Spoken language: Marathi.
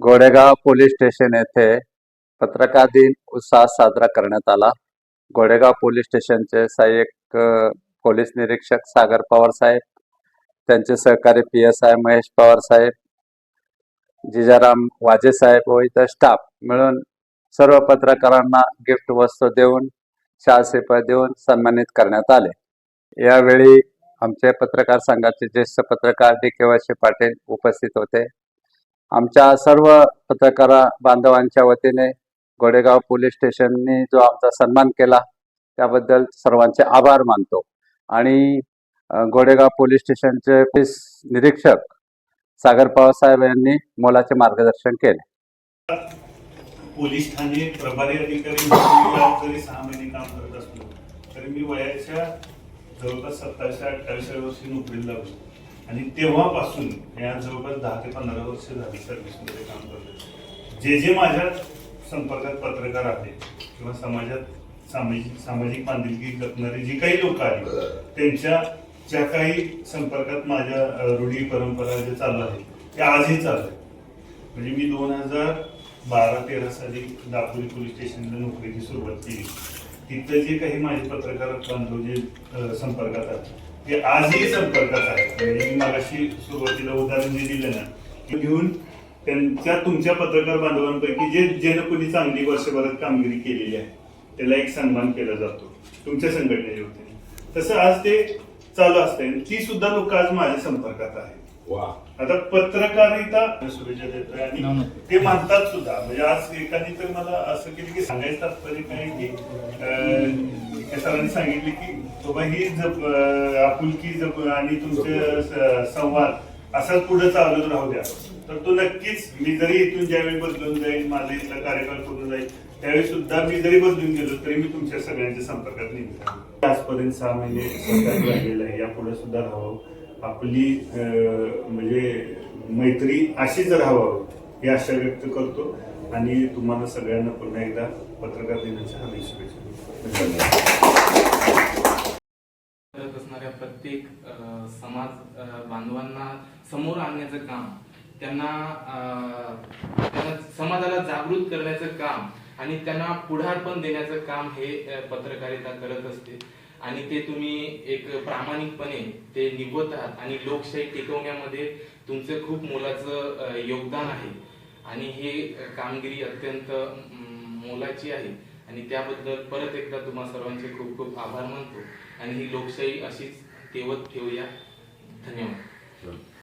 गोडेगाव पोलीस स्टेशन येथे पत्रकार दिन उत्साहात साजरा करण्यात आला. गोडेगाव पोलीस स्टेशनचे सहाय्यक पोलीस निरीक्षक सागर पवार साहेब त्यांचे सहकारी P S I Mahesh Pawar साहेब जिजाराम वाजे साहेब व इतर स्टाफ मिळून सर्व पत्रकारांना गिफ्ट वस्तू देऊन शाल देऊन सन्मानित करण्यात आले. यावेळी आमचे पत्रकार संघाचे ज्येष्ठ पत्रकार डी के वाशी पाटील उपस्थित होते. आमच्या सर्व पत्रकार बांधवांच्या वतीने गोडेगाव पोलीस स्टेशनने जो आमचा सन्मान केला त्याबद्दल सर्वांचे आभार मानतो. आणि गोडेगाव पोलीस स्टेशनचे पोलीस निरीक्षक सागर पवार यांनी मोलाचे मार्गदर्शन केले. पोलीस ठाणे प्रभारी अधिकारी जरी सहा महिने काम करत असलो तरी मी वयाच्या जवळपास सत्तावीसशे अठ्ठावीस वर्षी नोकरीला लागलो. आणि तेव्हापासून या जवळपास दहा ते पंधरा वर्ष झाली सर्व्हिसमध्ये काम करतो जे जे माझ्या संपर्कात पत्रकार आले किंवा समाजात सामाजिक सामाजिक बांधिलकी जपणारे जी काही लोक आली त्यांच्या ज्या काही संपर्कात माझ्या रूढी परंपरा जे चालू आहे ते आजही चालू आहे म्हणजे मी दोन हजार बारा तेरा साली दापोली पोलीस स्टेशनला नोकरीची सुरुवात केली. तिथं जे काही माझे पत्रकार बांधव जे संपर्कात आले ते आजही संपर्कात आहेत म्हणजे मी मगाशी सुरुवातीला उदाहरण जे दिलं ना घेऊन त्यांच्या तुमच्या पत्रकार बांधवांपैकी जे ज्यानं कोणी चांगली वर्षभरात कामगिरी केलेली आहे त्याला एक सन्मान केला जातो. तुमच्या संघटनेच्या वतीने. तसं आज ते चालू असते ती सुद्धा लोक आज माझ्या संपर्कात आहेत. वा. आता पत्रकारिता शुभेच्छा देतोय आणि ते मानतात सुद्धा. म्हणजे आज एकाने तर मला असं केलं की सांगायचं तात्पर्य काय की सरांनी सांगितले की बाबा ही जप आपुलकी जप आणि तुमचे संवाद असाच पुढे चालत राहू द्या. तर तो नक्कीच मी जरी इथून ज्यावेळी बदलून जाईल माझा इथला कार्यकाळ पूर्ण जाईल त्यावेळी सुद्धा मी जरी बदलून गेलो तरी मी तुमच्या सगळ्यांच्या संपर्कात राहीन. आजपर्यंत सहा महिने संपर्क राहिलेला आहे. यापुढे सुद्धा राहावं. आपली म्हणजे मैत्री अशीच राहावं. ही आशा व्यक्त करतो. आणि तुम्हाला सगळ्यांना पुन्हा एकदा पत्रकार दिनाच्या हार्दिक शुभेच्छा. करत असणाऱ्या प्रत्येक समाज बांधवांना समोर आणण्याचं काम त्यांना त्यांना समाजाला जागृत करण्याचं काम आणि त्यांना पुढारपण देण्याचं काम हे पत्रकारिता करत असते. आणि ते तुम्ही एक प्रामाणिकपणे ते निभवत आहात आणि लोकशाही टिकवण्यामध्ये तुमचं खूप मोलाचं योगदान आहे. आणि हे कामगिरी अत्यंत मोलाची आहे. आणि त्याबद्दल परत एकदा तुम्हा सर्वांचे खूप खूप आभार मानतो. आणि ही लोकशाही अशीच तेवत ठेवूया. धन्यवाद.